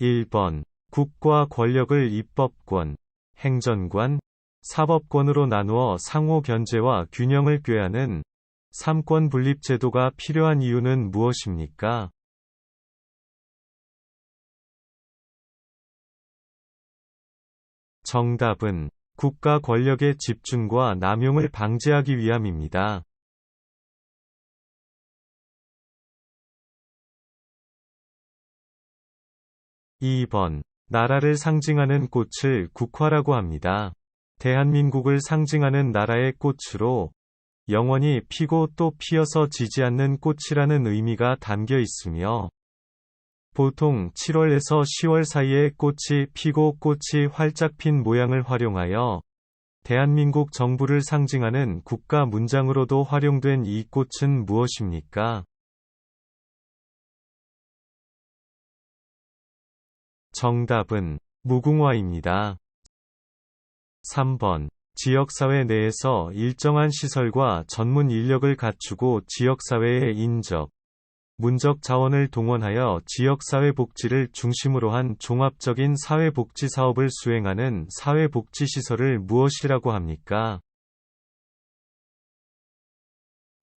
1번 국과 권력을 입법권, 행정관, 사법권으로 나누어 상호 견제와 균형을 꾀하는 삼권 분립 제도가 필요한 이유는 무엇입니까? 정답은 국가 권력의 집중과 남용을 방지하기 위함입니다. 2번 나라를 상징하는 꽃을 국화라고 합니다. 대한민국을 상징하는 나라의 꽃으로 영원히 피고 또 피어서 지지 않는 꽃이라는 의미가 담겨 있으며 보통 7월에서 10월 사이에 꽃이 피고 꽃이 활짝 핀 모양을 활용하여 대한민국 정부를 상징하는 국가 문장으로도 활용된 이 꽃은 무엇입니까? 정답은 무궁화입니다. 3번 지역사회 내에서 일정한 시설과 전문 인력을 갖추고 지역사회의 인적, 문적 자원을 동원하여 지역사회 복지를 중심으로 한 종합적인 사회복지 사업을 수행하는 사회복지시설을 무엇이라고 합니까?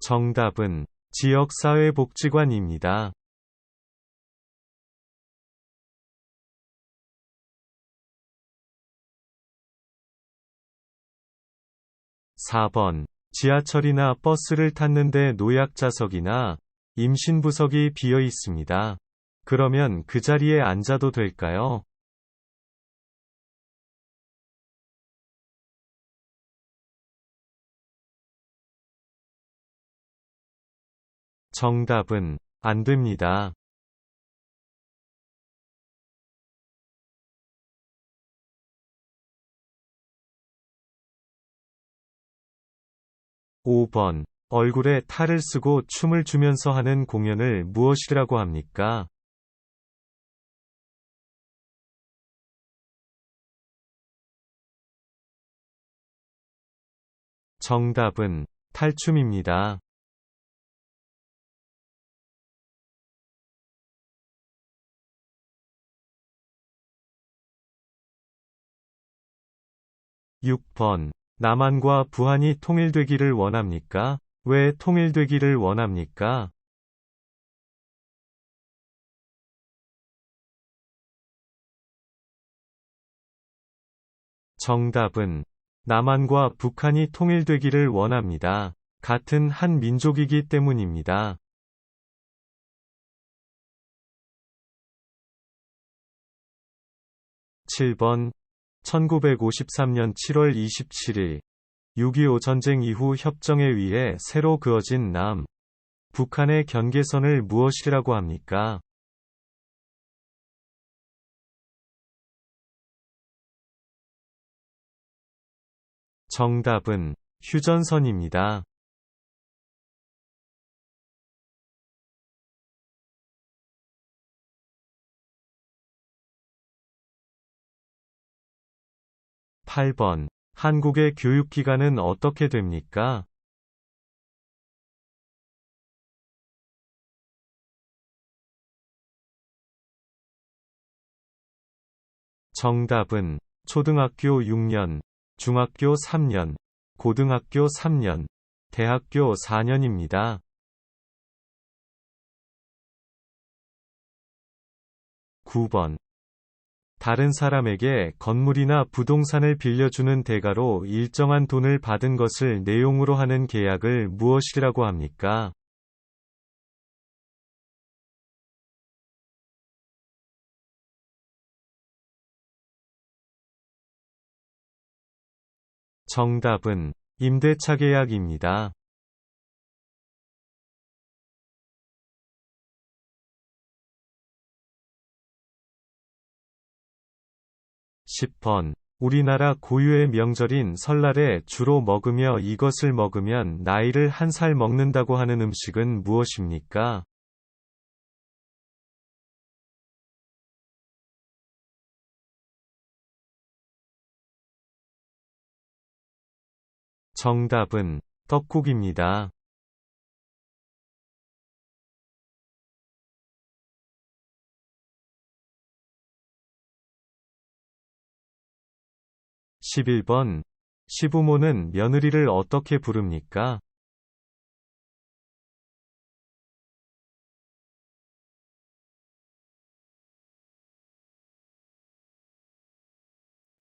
정답은 지역사회복지관입니다. 4번 지하철이나 버스를 탔는데 노약자석이나 임신부석이 비어 있습니다. 그러면 그 자리에 앉아도 될까요? 정답은 안 됩니다. 5번. 얼굴에 탈을 쓰고 춤을 추면서 하는 공연을 무엇이라고 합니까? 정답은 탈춤입니다. 6번 남한과 부한이 통일되기를 원합니까? 왜 통일되기를 원합니까? 정답은 남한과 북한이 통일되기를 원합니다. 같은 한 민족이기 때문입니다. 7번 1953년 7월 27일 6.25 전쟁 이후 협정에 의해 새로 그어진 남, 북한의 경계선을 무엇이라고 합니까? 정답은 휴전선입니다. 8번. 한국의 교육기관은 어떻게 됩니까? 정답은 초등학교 6년, 중학교 3년, 고등학교 3년, 대학교 4년입니다. 9번 다른 사람에게 건물이나 부동산을 빌려주는 대가로 일정한 돈을 받은 것을 내용으로 하는 계약을 무엇이라고 합니까? 정답은 임대차 계약입니다. 10번. 우리나라 고유의 명절인 설날에 주로 먹으며 이것을 먹으면 나이를 한 살 먹는다고 하는 음식은 무엇입니까? 정답은 떡국입니다. 11번. 시부모는 며느리를 어떻게 부릅니까?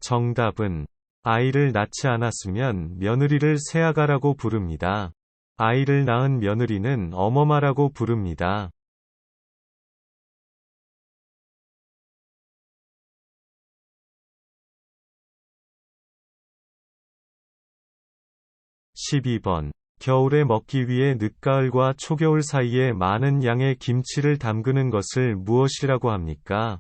정답은 아이를 낳지 않았으면 며느리를 새아가라고 부릅니다. 아이를 낳은 며느리는 어머마라고 부릅니다. 12번. 겨울에 먹기 위해 늦가을과 초겨울 사이에 많은 양의 김치를 담그는 것을 무엇이라고 합니까?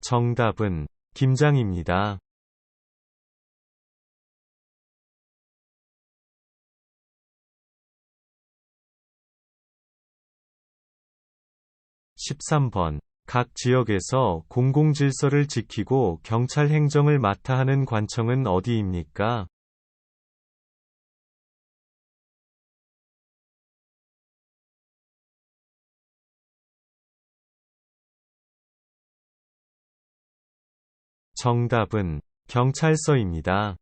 정답은 김장입니다. 13번. 각 지역에서 공공질서를 지키고 경찰 행정을 맡아 하는 관청은 어디입니까? 정답은 경찰서입니다.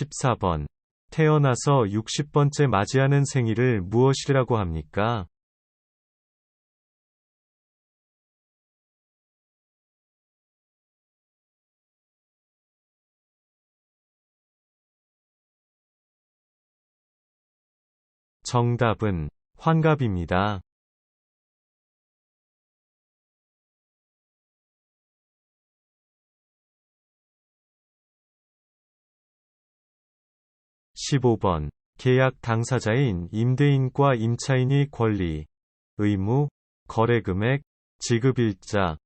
14번. 태어나서 60번째 맞이하는 생일을 무엇이라고 합니까? 정답은 환갑입니다. 15번. 계약 당사자인 임대인과 임차인이 권리, 의무, 거래금액, 지급일자,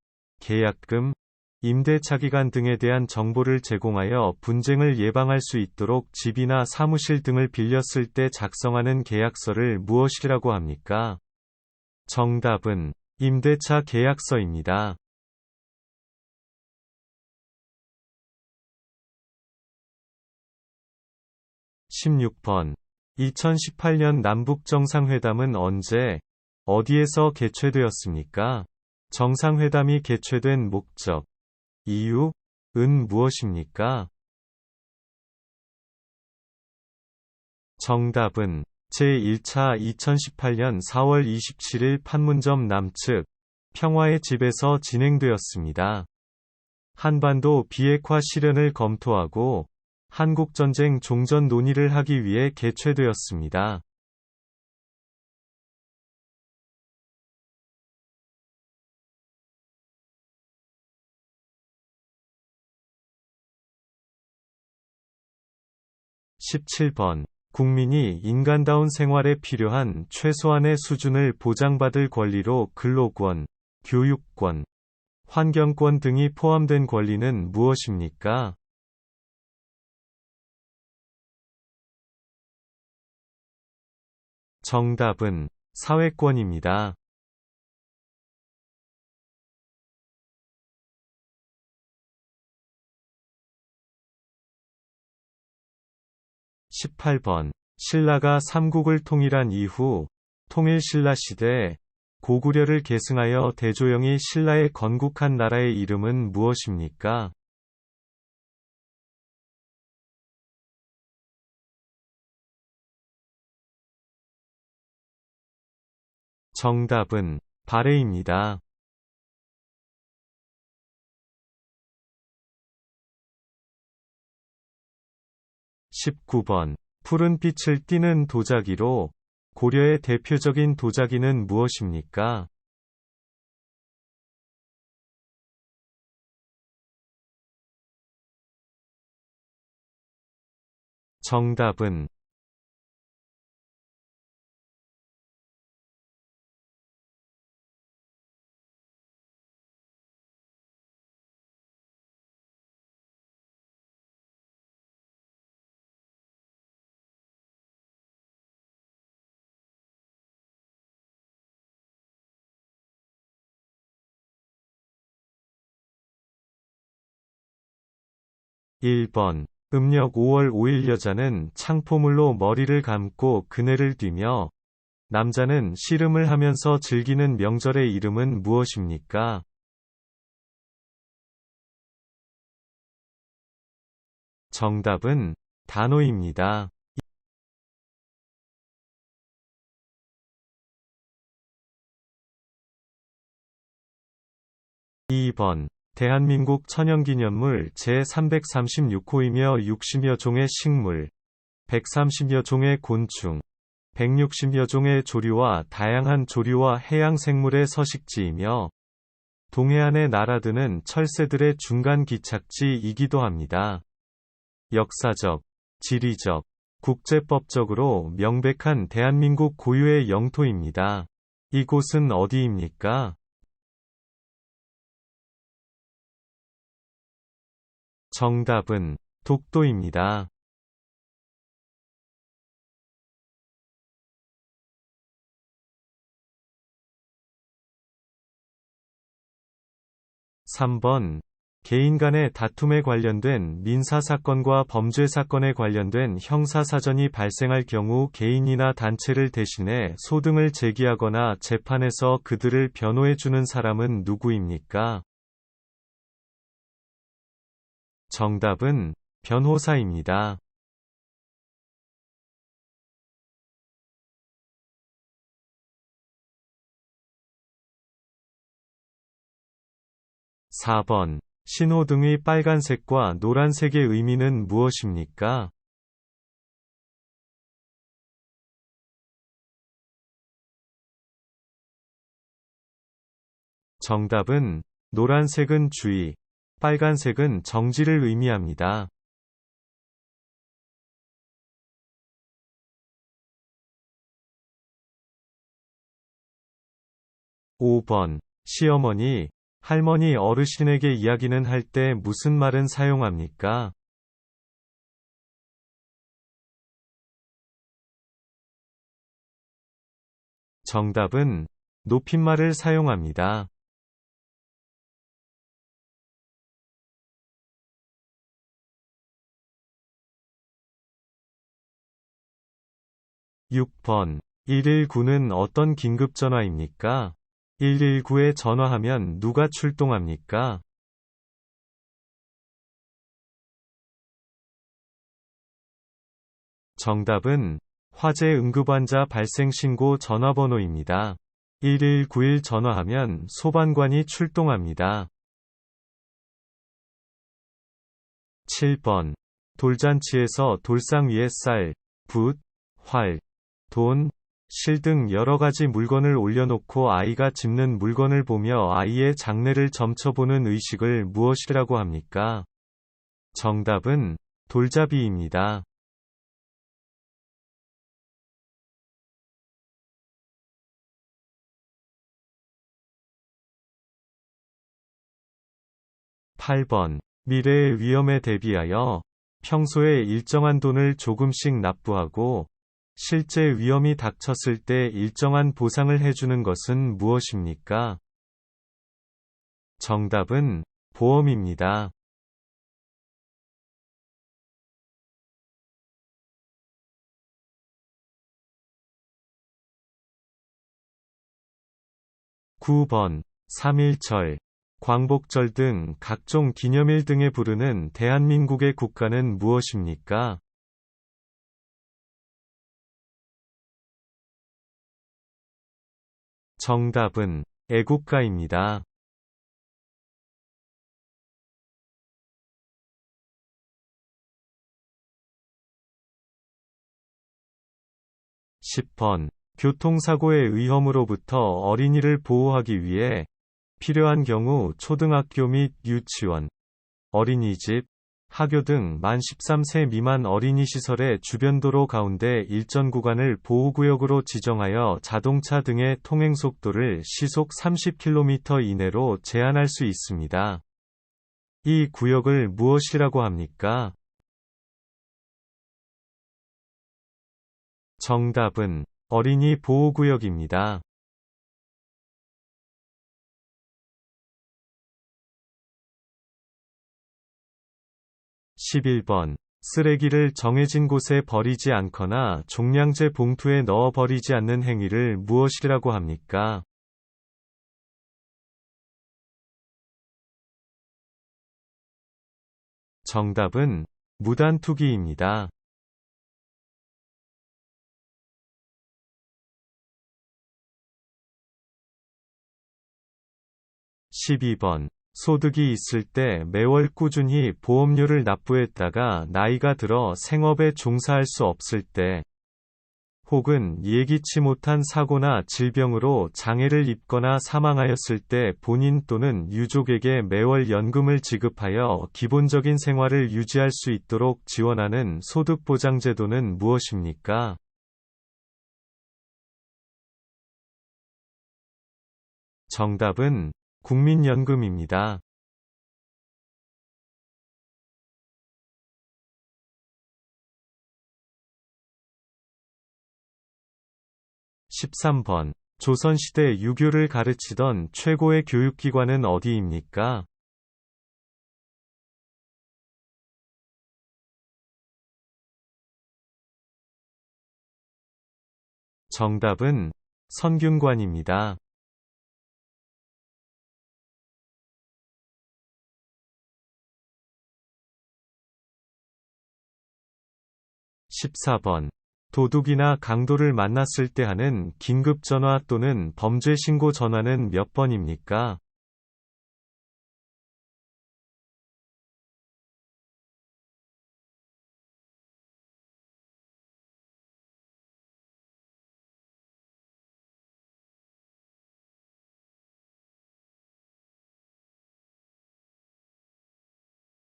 계약금, 임대차기간 등에 대한 정보를 제공하여 분쟁을 예방할 수 있도록 집이나 사무실 등을 빌렸을 때 작성하는 계약서를 무엇이라고 합니까? 정답은 임대차 계약서입니다. 16번. 2018년 남북정상회담은 언제, 어디에서 개최되었습니까? 정상회담이 개최된 목적, 이유, 은 무엇입니까? 정답은 제1차 2018년 4월 27일 판문점 남측 평화의 집에서 진행되었습니다. 한반도 비핵화 실현을 검토하고 한국전쟁 종전 논의를 하기 위해 개최되었습니다. (17번) 국민이 인간다운 생활에 필요한 최소한의 수준을 보장받을 권리로 근로권, 교육권, 환경권 등이 포함된 권리는 무엇입니까? 정답은 사회권입니다. 18번. 신라가 삼국을 통일한 이후 통일신라 시대 고구려를 계승하여 대조영이 신라에 건국한 나라의 이름은 무엇입니까? 정답은 발해입니다. 19번. 푸른 빛을 띠는 도자기로 고려의 대표적인 도자기는 무엇입니까? 정답은 1번 음력 5월 5일 여자는 창포물로 머리를 감고 그네를 뛰며 남자는 씨름을 하면서 즐기는 명절의 이름은 무엇입니까? 정답은 단오입니다. 2번 대한민국 천연기념물 제336호이며 60여 종의 식물, 130여 종의 곤충, 160여 종의 조류와 다양한 조류와 해양 생물의 서식지이며 동해안에 날아드는 철새들의 중간 기착지이기도 합니다. 역사적, 지리적, 국제법적으로 명백한 대한민국 고유의 영토입니다. 이곳은 어디입니까? 정답은 독도입니다. 3번 개인 간의 다툼에 관련된 민사사건과 범죄사건에 관련된 형사사전이 발생할 경우 개인이나 단체를 대신해 소등을 제기하거나 재판에서 그들을 변호해주는 사람은 누구입니까? 정답은 변호사입니다. 4번 신호등의 빨간색과 노란색의 의미는 무엇입니까? 정답은 노란색은 주의, 빨간색은 정지를 의미합니다. 5번 시어머니, 할머니 어르신에게 이야기는 할 때 무슨 말은 사용합니까? 정답은 높임말을 사용합니다. 6번 119는 어떤 긴급전화입니까? 119에 전화하면 누가 출동합니까? 정답은 화재 응급환자 발생 신고 전화번호입니다. 1191 전화하면 소방관이 출동합니다. 7번 돌잔치에서 돌상 위에 쌀, 붓, 활, 돈, 실 등 여러 가지 물건을 올려놓고 아이가 집는 물건을 보며 아이의 장래를 점쳐보는 의식을 무엇이라고 합니까? 정답은 돌잡이입니다. (8번) 미래의 위험에 대비하여 평소에 일정한 돈을 조금씩 납부하고 실제 위험이 닥쳤을 때 일정한 보상을 해주는 것은 무엇입니까? 정답은 보험입니다. (9번) 3.1절, 광복절 등 각종 기념일 등에 부르는 대한민국의 국가는 무엇입니까? 정답은 애국가입니다. (10번) 교통사고의 위험으로부터 어린이를 보호하기 위해 필요한 경우 초등학교 및 유치원, 어린이집, 학교 등 만 13세 미만 어린이 시설의 주변 도로 가운데 일전 구간을 보호구역으로 지정하여 자동차 등의 통행 속도를 시속 30km 이내로 제한할 수 있습니다. 이 구역을 무엇이라고 합니까? 정답은 어린이 보호구역입니다. 11번. 쓰레기를 정해진 곳에 버리지 않거나 종량제 봉투에 넣어 버리지 않는 행위를 무엇이라고 합니까? 정답은 무단 투기입니다. 12번. 소득이 있을 때 매월 꾸준히 보험료를 납부했다가 나이가 들어 생업에 종사할 수 없을 때, 혹은 예기치 못한 사고나 질병으로 장애를 입거나 사망하였을 때 본인 또는 유족에게 매월 연금을 지급하여 기본적인 생활을 유지할 수 있도록 지원하는 소득보장제도는 무엇입니까? 정답은 국민연금입니다. 13번. 조선시대 유교를 가르치던 최고의 교육기관은 어디입니까? 정답은 선균관입니다. 14번. 도둑이나 강도를 만났을 때 하는 긴급 전화 또는 범죄 신고 전화는 몇 번입니까?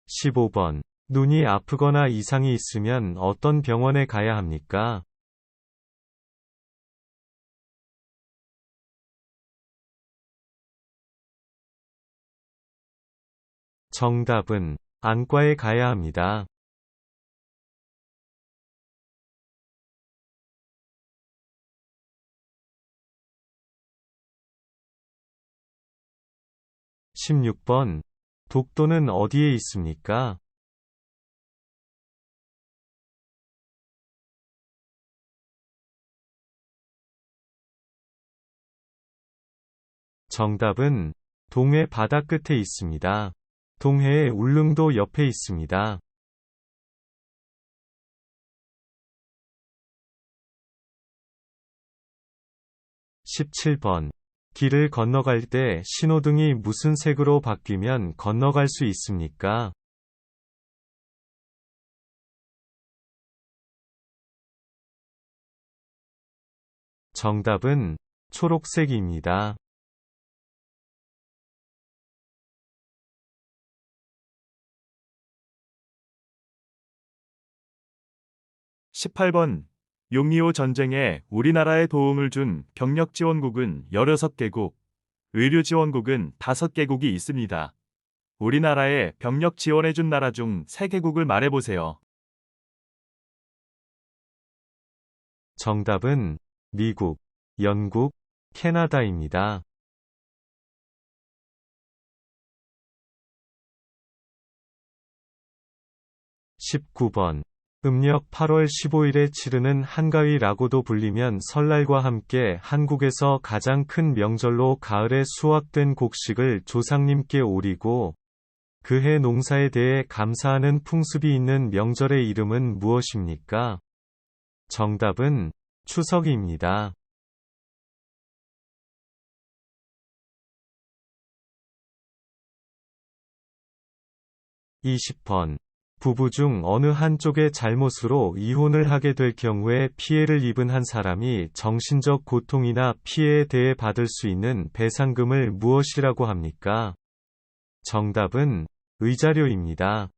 (15번) 눈이 아프거나 이상이 있으면 어떤 병원에 가야 합니까? 정답은 안과에 가야 합니다. 16번 독도는 어디에 있습니까? 정답은 동해 바다 끝에 있습니다. 동해의 울릉도 옆에 있습니다. 17번. 길을 건너갈 때 신호등이 무슨 색으로 바뀌면 건너갈 수 있습니까? 정답은 초록색입니다. 18번 6.25 전쟁에 우리나라에 도움을 준 경력 지원국은 16개국, 의료 지원국은 5개국이 있습니다. 우리나라에 병력 지원해준 나라 중 3개국을 말해보세요. 정답은 미국, 영국, 캐나다입니다. 19번 음력 8월 15일에 치르는 한가위라고도 불리면 설날과 함께 한국에서 가장 큰 명절로 가을에 수확된 곡식을 조상님께 오리고 그해 농사에 대해 감사하는 풍습이 있는 명절의 이름은 무엇입니까? 정답은 추석입니다. 20번 부부 중 어느 한쪽의 잘못으로 이혼을 하게 될 경우에 피해를 입은 한 사람이 정신적 고통이나 피해에 대해 받을 수 있는 배상금을 무엇이라고 합니까? 정답은 의자료입니다.